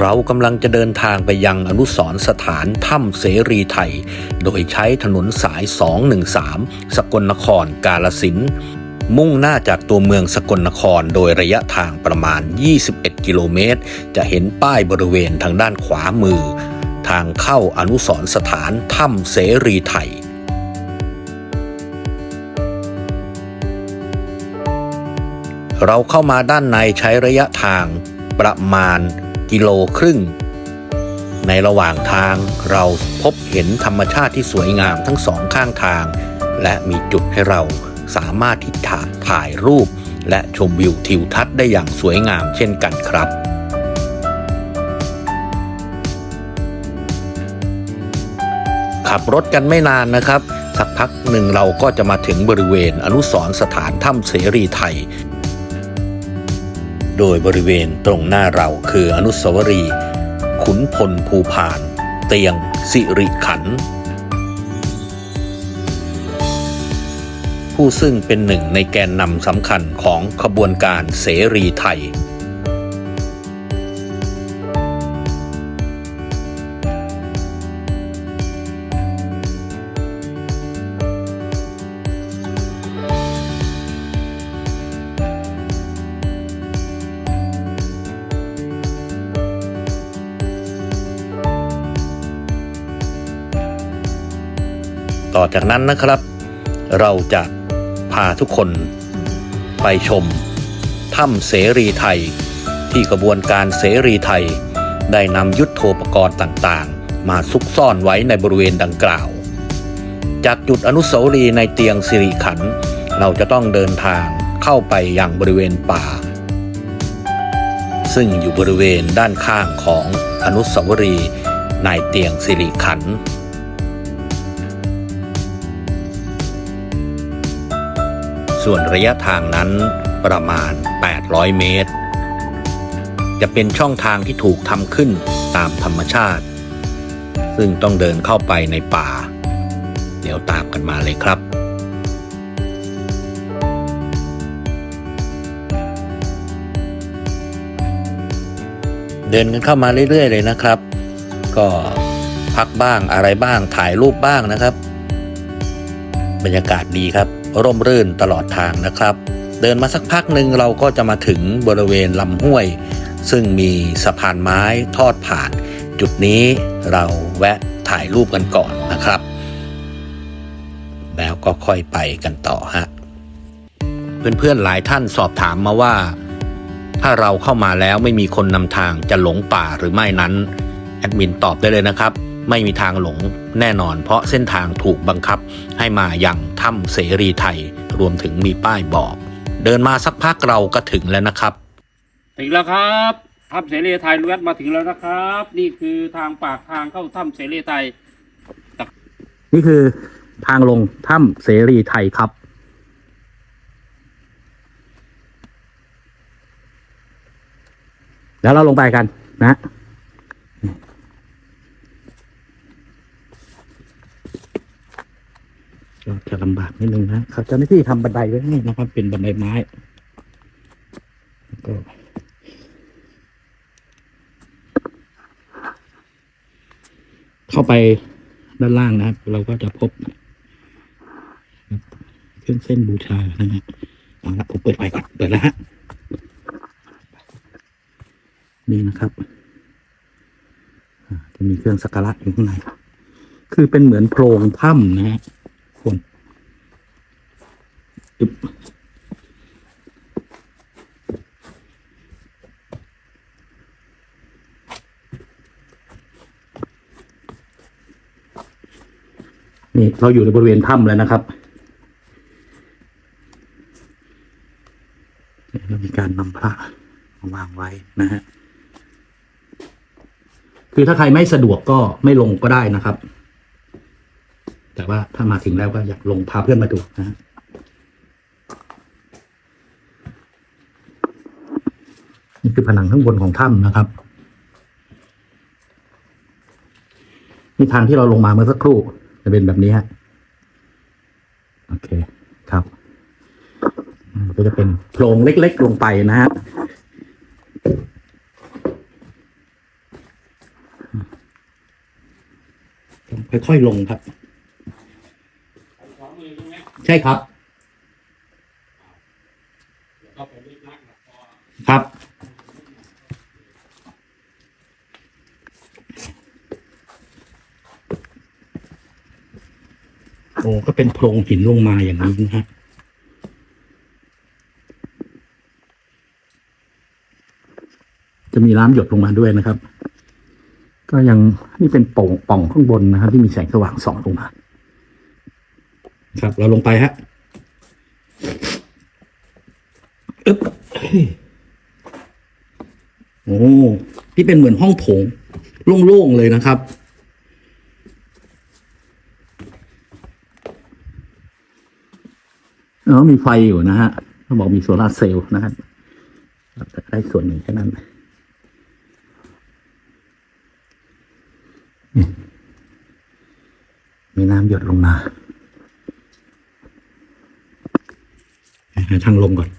เรากำลังจะเดินทางไปยังอนุสรสถานถ้ำเสรีไทย โดยใช้ถนนสาย 213 สกลนครกาลสิน มุ่งหน้าจากตัวเมืองสกลนครโดยระยะทางประมาณ 21 กิโลเมตร จะเห็นป้ายบริเวณทางด้านขวามือ ทางเข้าอนุสรสถานถ้ำเสรีไทยเราเข้ามาด้านในใช้ระยะทางประมาณ กิโลครึ่ง ในระหว่างทางเราพบเห็นธรรมชาติที่สวยงามทั้งสองข้างทาง และมีจุดให้เราสามารถที่ถ่ายถ่ายรูป และชมวิวทิวทัศน์ได้อย่างสวยงามเช่นกันครับขับรถกันไม่นานนะครับ สักพักหนึ่งเราก็จะมาถึงบริเวณอนุสรสถานถ้ำเสรีไทย โดยบริเวณตรงหน้าเราคืออนุสาวรีย์ขุนพลภูพาน เตียง สิริขัน ผู้ซึ่งเป็นหนึ่งในแกนนำสำคัญของขบวนการเสรีไทย ต่อจากนั้นนะครับ เราจะพาทุกคนไปชมถ้ำเสรีไทย ที่กระบวนการเสรีไทย ได้นำยุทธโธปกรณ์ต่างๆ มาซุกซ่อนไว้ในบริเวณดังกล่าว จากจุดอนุสาวรีย์ในเตียงสิริขัน เราจะต้องเดินทางเข้าไปยังบริเวณป่า ซึ่งอยู่บริเวณด้านข้างของอนุสาวรีย์ในเตียงสิริขันธ์ ส่วนระยะทางนั้นประมาณ 800 เมตร จะเป็นช่องทางที่ถูกทำขึ้นตามธรรมชาติ ซึ่งต้องเดินเข้าไปในป่า เดี๋ยวตามกันมาเลยครับเดินกันเข้ามาเรื่อย ๆ เลยนะครับ ก็พักบ้างอะไรบ้างถ่ายรูปบ้างนะครับ บรรยากาศดีครับ ร่มรื่นตลอดทางนะครับ เดินมาสักพักหนึ่งเราก็จะมาถึงบริเวณลำห้วย ซึ่งมีสะพานไม้ทอดผ่าน จุดนี้เราแวะถ่ายรูปกันก่อนนะครับ แล้วก็ค่อยไปกันต่อฮะเพื่อนๆหลายท่านสอบถามมาว่า ถ้าเราเข้ามาแล้วไม่มีคนนำทางจะหลงป่าหรือไม่นั้นแอดมินตอบได้เลยนะครับ ไม่มีทางหลงแน่นอน เพราะเส้นทางถูกบังคับให้มาอย่างถ้ำเสรีไทย รวมถึงมีป้ายบอก เดินมาสักพักเราก็ถึงแล้วนะครับ ถึงแล้วครับถ้ำเสรีไทยลุแวดมาถึงแล้วนะครับ นี่คือทางปากทางเข้าถ้ำเสรีไทย นี่คือทางลงถ้ำเสรีไทยครับ แล้วเราลงไปกันนะ ก็จะลำบากนิดนึงนะเขาเจ้าหน้าที่ทำบันไดไว้ให้นะครับ เป็นบันไดไม้แล้วก็เข้าไปด้านล่างนะครับ เราก็จะพบเครื่องเส้นบูชานะฮะเอาละผมเปิดไฟก่อนเปิดแล้วฮะนี่นะครับจะมีเครื่องสักการะอยู่ข้างในคือเป็นเหมือนโพรงถ้ำนะฮะ อึ๊บนี่เราอยู่ในบริเวณถ้ำแล้วนะครับเนี่ยเรามีการนำพระมาวางไว้นะฮะ คือถ้าใครไม่สะดวกก็ไม่ลงก็ได้นะครับ แต่ว่าถ้ามาถึงแล้วก็อยากลงพาเพื่อนมาดูนะฮะ คือผนังข้างบนของถ้ำนะครับนี่ทางที่เราลงมาเมื่อสักครู่ จะเป็นแบบนี้ฮะโอเคครับ ก็จะเป็นโพรงเล็ก ๆ ลงไปนะฮะค่อยๆลงครับ ใช่ครับ เดี๋ยวก็ไปรีบนักนะพอ ครับ โอ้ก็เป็นโพ รงหินลงมาอย่างนี้นะฮะจะมีน้ำหยดลงมาด้วยนะครับ ก็ยังนี่เป็นโป่งป่องข้างบนนะครับที่มีแสงสว่างส่องลงมา ครับ เราลงไปฮะอึ๊บเฮ้ยโอ้ที่เป็นเหมือนห้องโถงโล่งๆเลยนะครับ เออมีไฟอยู่นะฮะเขาบอกมีโซลาร์เซลล์นะครับได้ส่วนหนึ่งแค่นั้นนี่มีน้ำหยดลงมาหาทางลงก่อน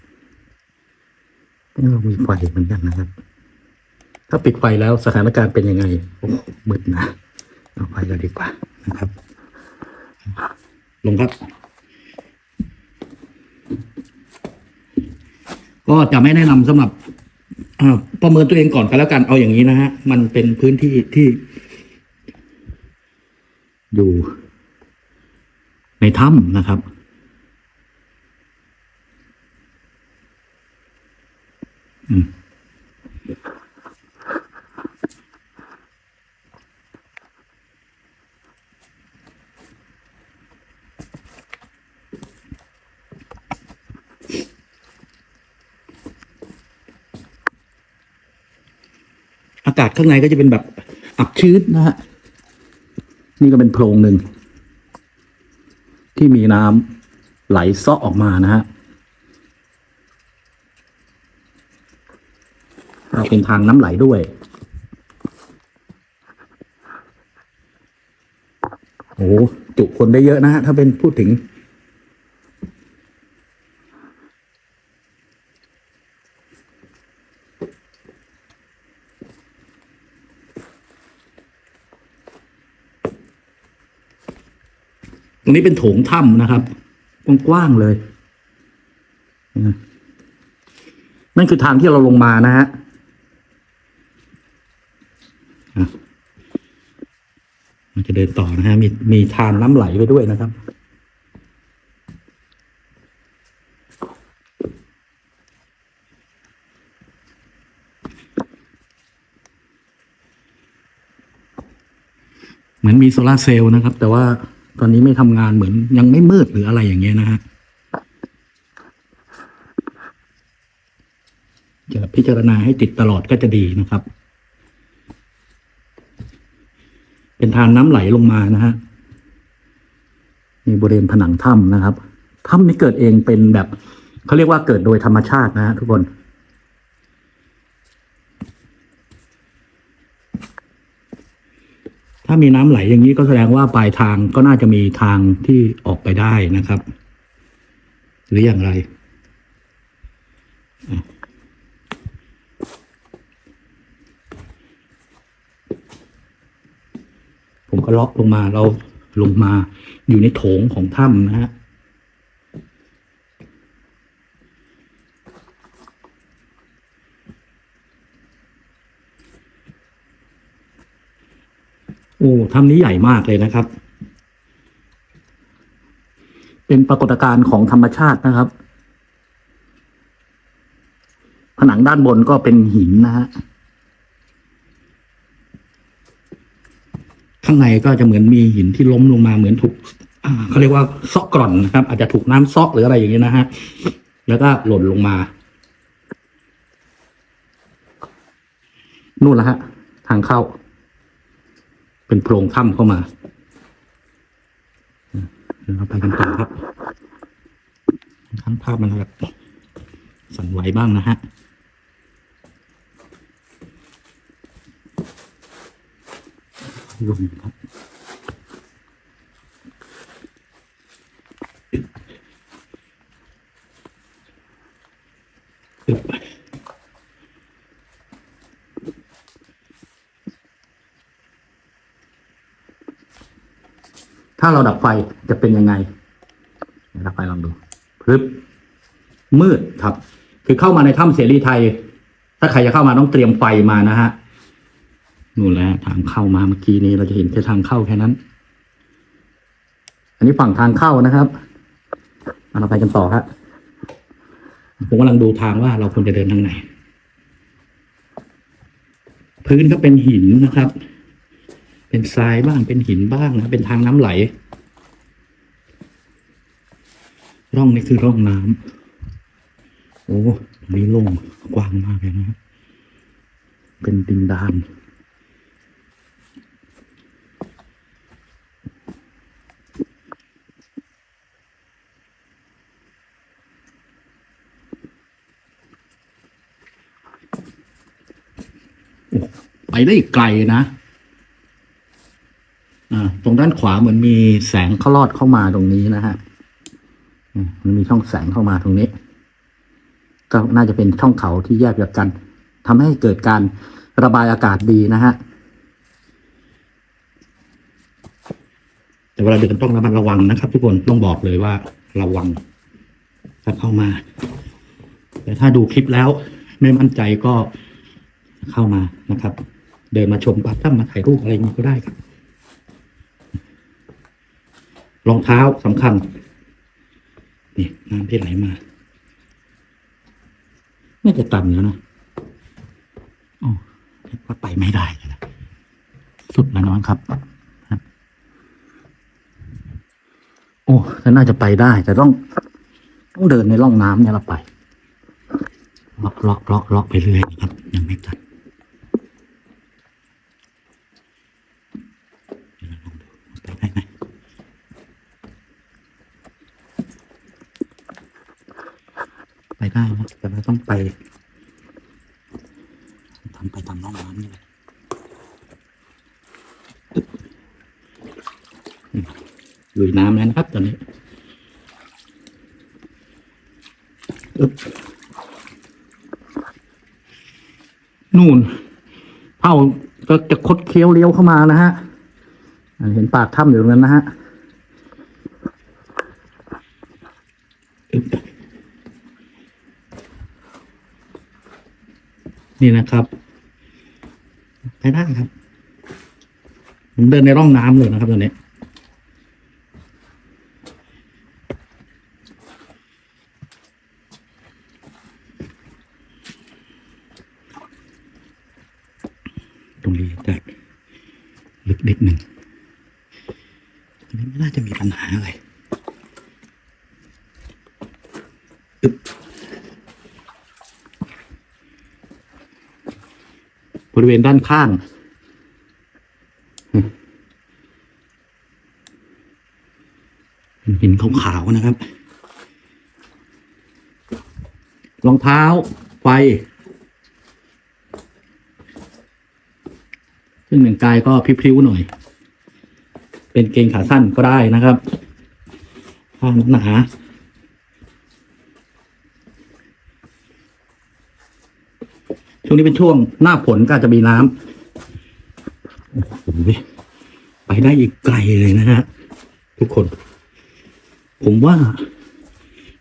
เรามีไฟเหมือนกันนะครับ ถ้าปิดไฟแล้วสถานการณ์เป็นยังไงโอ้มืดนะเอาไฟเราดีกว่านะครับ ลงครับ ก็จะไม่แนะนำสำหรับประเมินตัวเองก่อนกันแล้วกันเอาอย่างนี้นะฮะ มันเป็นพื้นที่ที่อยู่ในถ้ำนะครับ อืม อากาศข้างในก็จะเป็นแบบอับชื้นนะฮะ นี่ก็เป็นโพรงหนึ่ง ที่มีน้ำไหลซาะออกมานะฮะเราเป็นทางน้ำไหลด้วย โอ้โหจุคนได้เยอะนะฮะ ถ้าเป็นพูดถึง ตรงนี้เป็นโถงถ้ำนะครับ กว้างๆเลย นั่นคือทางที่เราลงมานะฮะมันจะเดินต่อนะฮะ มีมีทานน้ำไหลไปด้วยนะครับเหมือนมีโซลาร์เซลล์นะครับ แต่ว่า ตอนนี้ไม่ทำงานเหมือนยังไม่มืดหรืออะไรอย่างเงี้ยนะฮะจะพิจารณาให้ติดตลอดก็จะดีนะครับ เป็นทางน้ำไหลลงมานะฮะมีบริเวณผนังถ้ำนะครับถ้ำนี้เกิดเองเป็นแบบเขาเรียกว่าเกิดโดยธรรมชาตินะฮะทุกคน ถ้ามีน้ำไหลอย่างนี้ก็แสดงว่าปลายทางก็น่าจะมีทางที่ออกไปได้นะครับ หรืออย่างไร ผมก็เลาะลงมาเราลงมาอยู่ในโถงของถ้ำนะฮะ โอ้ถ้ำนี้ใหญ่มากเลยนะครับ เป็นปรากฏการณ์ของธรรมชาตินะครับ ผนังด้านบนก็เป็นหินนะฮะข้างในก็จะเหมือนมีหินที่ล้มลงมาเหมือนถูกเขาเรียกว่าซอกกร่อนนะครับ อาจจะถูกน้ำซอกหรืออะไรอย่างนี้นะฮะแล้วก็หล่นลงมา นู่นละฮะ ทางเข้า เป็นโพรงถ้ำเข้ามาเดี๋ยวเราไปกันต่อครับทั้งภาพมันแบบสั่นไหวบ้างนะฮะลมครับาเราดับไฟจะเป็นยังไงดับไฟลองดูพึบมืดครับ คือเข้ามาในถ้ำเสรีไทย ถ้าใครจะเข้ามาต้องเตรียมไฟมานะฮะนู่นแหละทางเข้ามาเมื่อกี้นี้เราจะเห็นแค่ทางเข้าแค่นั้น อันนี้ฝั่งทางเข้านะครับเอาเราไปกันต่อครับผมกำลังดูทางว่าเราควรจะเดินทางไหน พื้นก็เป็นหินนะครับ เป็นทรายบ้างเป็นหินบ้างนะเป็นทางน้ำไหล ร่องนี้คือร่องน้ำโอ้ตรงนี้โล่งกว้างมากเลยนะเป็นดินดานไปได้อีกไกลนะ อ่าตรงด้านขวาเหมือนมีแสงเข้าลอดเข้ามาตรงนี้นะฮะอืมมันมีช่องแสงเข้ามาตรงนี้ ก็น่าจะเป็นช่องเขาที่แยกจากกันทำให้เกิดการระบายอากาศดีนะฮะแต่เวลาเดินต้องระมัดระวังนะครับ ทุกคนต้องบอกเลยว่าระวังถ้าเข้ามา แต่ถ้าดูคลิปแล้วไม่มั่นใจก็เข้ามานะครับ เดินมาชมปั๊บถ้ามาถ่ายรูปอะไรอย่างนี้ก็ได้ครับ รองเท้าสำคัญ นี่น้ำที่ไหลมาน่าจะต่ำแล้วนะอ๋อว่าไปไม่ได้เลยนะสุดแล้วนะมั้งครับ โอ้แต่น่าจะไปได้ แต่ต้อง ต้องเดินในร่องน้ำเนี่ยเราไปล็อกล็อกล็อกล็อกไปเรื่อยนะครับ ยังไม่ตัดเดี๋ยวเราลองดูไปได้ไหมไปได้นะแต่เราต้องไปทำไปตามร่องน้ำนี่แหละอึ๊บอืมลุย นะครับตอนนี้นู่นเผ่าก็จะคดเคี้ยวเลี้ยวเข้ามานะฮะเห็นปากถ้ำอยู่ตรงนั้นนะฮะนี่นะครับไปได้ครับผมเดินในร่องน้ำเลยนะครับตอนนี้ รงนี้จะลึกนิดหนึ่งตรงนี้ไม่น่าจะมีปัญหาอะไรอึ๊บบริเวณด้านข้างเป็นหินขาวๆนะครับ รองเท้าไฟ ซึ่งหนึ่งกายก็พริ้วๆหน่อย เป็นเกงขาสั้นก็ได้นะครับผ้าหนาช่วงนี้เป็นช่วงหน้าฝนก็จะมีน้ำไปได้อีกไกลเลยนะฮะทุกคน ผมว่า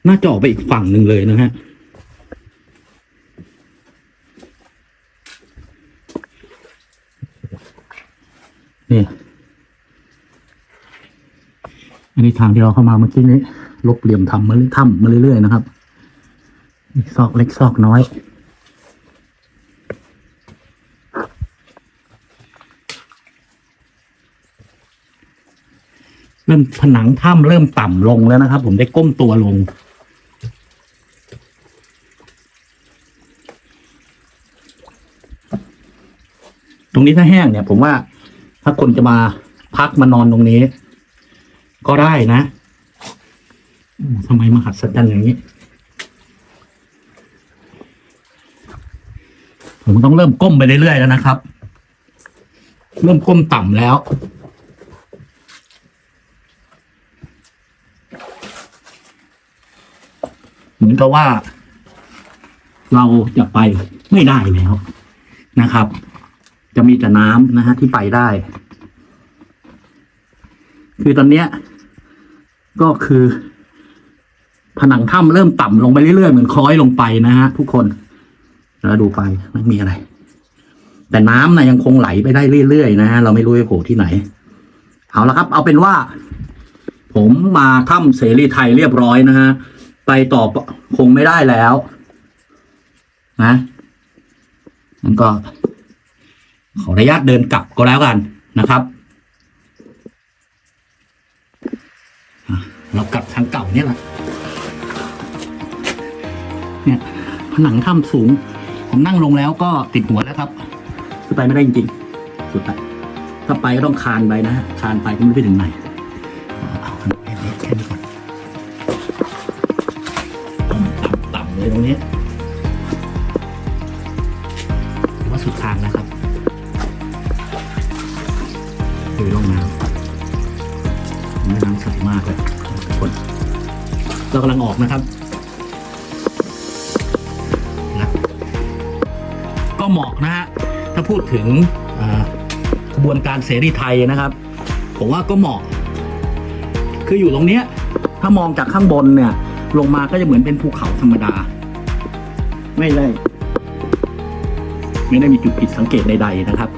น่าจะออกไปอีกฝั่งหนึ่งเลยนะฮะ นี่ อันนี้ทางที่เราเข้ามาเมื่อกี้นี้ ลบเหลี่ยมทำมาเรื่อยถ้ำมาเรื่อยๆนะครับซอกเล็กซอกน้อย เริ่มผนังถ้ำเริ่มต่ำลงแล้วนะครับ ผมได้ก้มตัวลงตรงนี้ถ้าแห้งเนี่ยผมว่า ถ้าคนจะมาพักมานอนตรงนี้ ก็ได้นะทำไมมหัศจรรย์อย่างนี้ ผมต้องเริ่มก้มไปเรื่อยๆแล้วนะครับ เริ่มก้มต่ำแล้ว เหมือนกับว่า เราจะไปไม่ได้แล้วนะครับ จะมีแต่น้ำนะฮะที่ไปได้ คือตอนเนี้ย ก็คือ ผนังถ้ำเริ่มต่ำลงไปเรื่อยๆเหมือนคล้อยลงไปนะฮะทุกคนแล้วดูไปไม่มีอะไร แต่น้ำนะยังคงไหลไปได้เรื่อยๆนะฮะเราไม่รู้ไปโผล่ที่ไหน เอาละครับ เอาเป็นว่า ผมมาถ้ำเสรีไทยเรียบร้อยนะฮะไปต่อคงไม่ได้แล้ว นะมันก็ ขออนุญาตเดินกลับก็แล้วกันนะครับเรากลับทางเก่าเนี่ยแหละเนี่ยผนังถ้ำสูง ผมนั่งลงแล้วก็ติดหัวแล้วครับขึ้นไปไม่ได้จริงๆสุดท้ายถ้าไปก็ต้องคานไปนะฮะคานไปก็ไม่ไปถึงไหนเอาขนเล็กๆแค่นี้ก่อนต่ำๆเลยตรงนี้ว่าสุดทางนะ ครับดูร่องน้ำแม่น้ำใสมากเลยทุกคน เรากำลังออกนะครับนะก็เหมาะนะฮะ ถ้าพูดถึงกระบวนการเสรีไทยนะครับ ผมว่าก็เหมาะ คืออยู่ตรงเนี้ย ถ้ามองจากข้างบนเนี่ย ลงมาก็จะเหมือนเป็นภูเขาธรรมดา ไม่ได้ ไม่ได้มีจุดผิดสังเกตใดๆนะครับ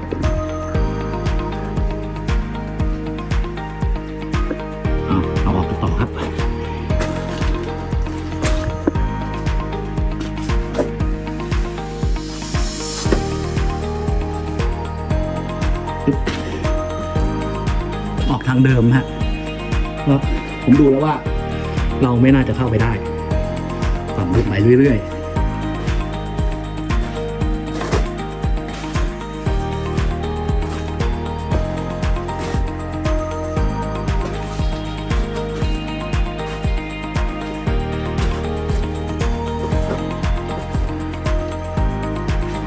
ออกทางเดิมฮะแล้วผมดูแล้วว่า เราไม่น่าจะเข้าไปได้ฝั่งลึกไปเรื่อยๆ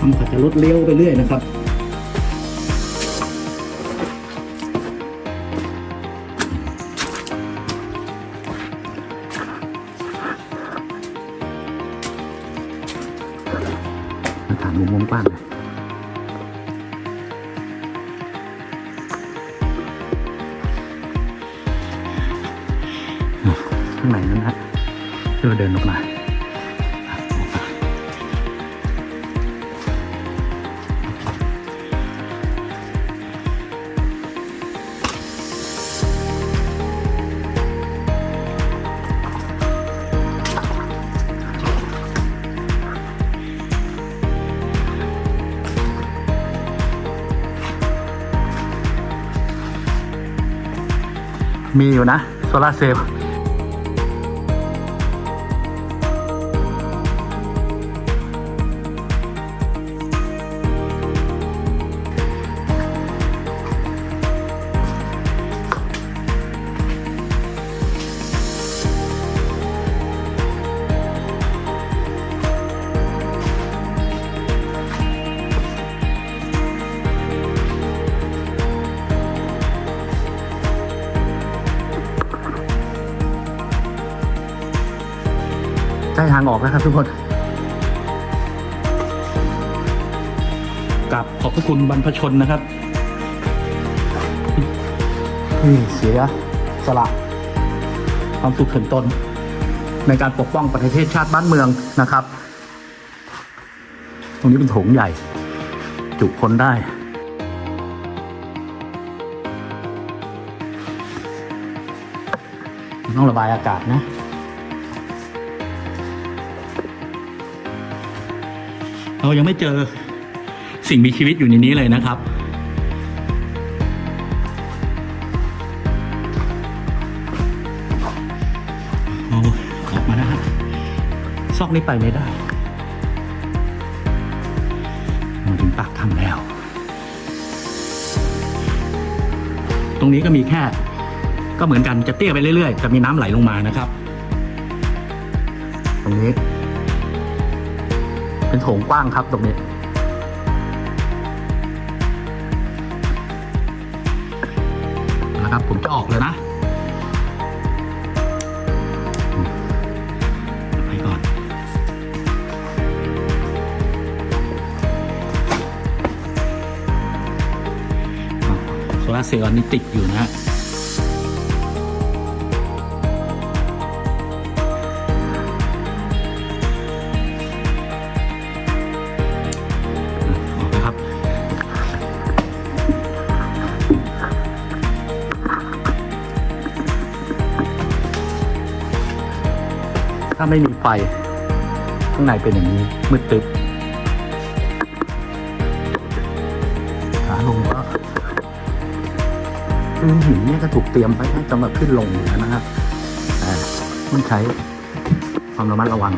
มันก็จะลดเลี้ยวไปเรื่อยนะครับ ฐาถามมุมกว้างๆหน่อยข้างในนั้นนะเราเดินออกมา มีอยู่นะโซลาเซลล์างออกแล้วครับทุกคนกับขอบพระคุณบรรพชนนะครับที่เสียสละความสุขส่วนตน ในการปกป้องประเทศชาติบ้านเมืองนะครับ ตรงนี้เป็นโถงใหญ่ จุคนได้ต้องระบายอากาศนะ เรายังไม่เจอสิ่งมีชีวิตอยู่ในนี้เลยนะครับโอ้ออกมานะฮะซอกนี้ไปไม่ได้มาถึงปากถ้ำแล้ว ตรงนี้ก็มีแค่ ก็เหมือนกันจะเตี้ยไปเรื่อยๆแต่มีน้ำไหลลงมานะครับ ตรงนี้ เป็นโถงกว้างครับตรงนี้ นะครับ ผมจะออกเลยนะไปก่อนอ้าวโซลาเซลล์นนี้ติดอยู่นะฮะ ถ้าไม่มีไฟ ข้างในเป็นอย่างนี้มืดตึ๊บขาลงก็พื้นหินเนี่ยก็ถูกเตรียมไว้ให้สำหรับขึ้นลงอยู่แล้วนะฮะแต่ต้องใช้ความระมัดระวัง